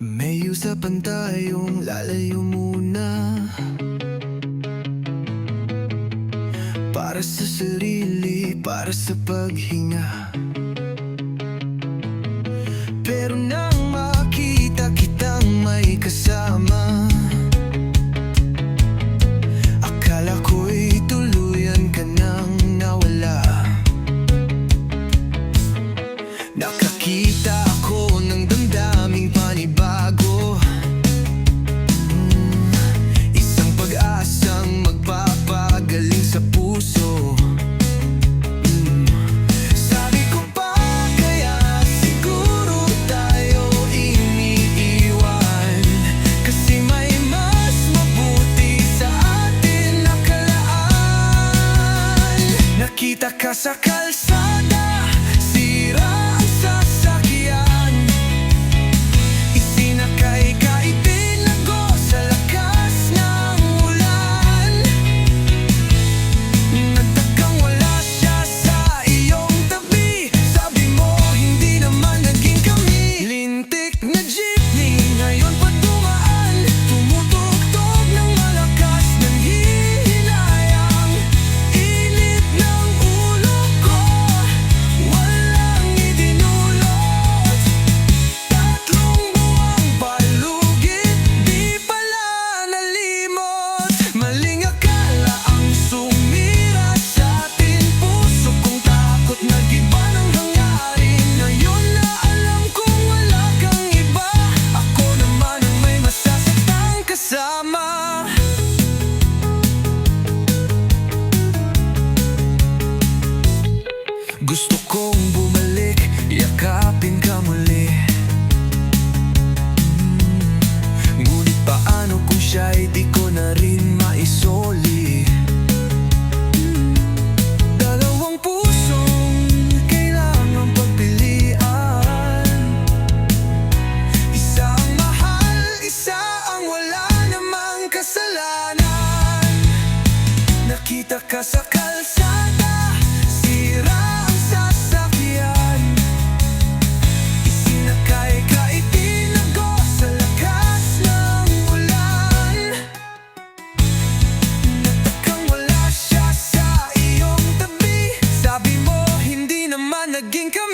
May usapan tayong lalayo muna. Para sa sarili, para sa paghinga. Pero na Sasakay ka sa kalsada Sira ang sasakyan. Isinakay ka itinago Sa lakas ng ulan. Natakang wala siya sa iyong tabi. Sabi mo hindi naman naging kami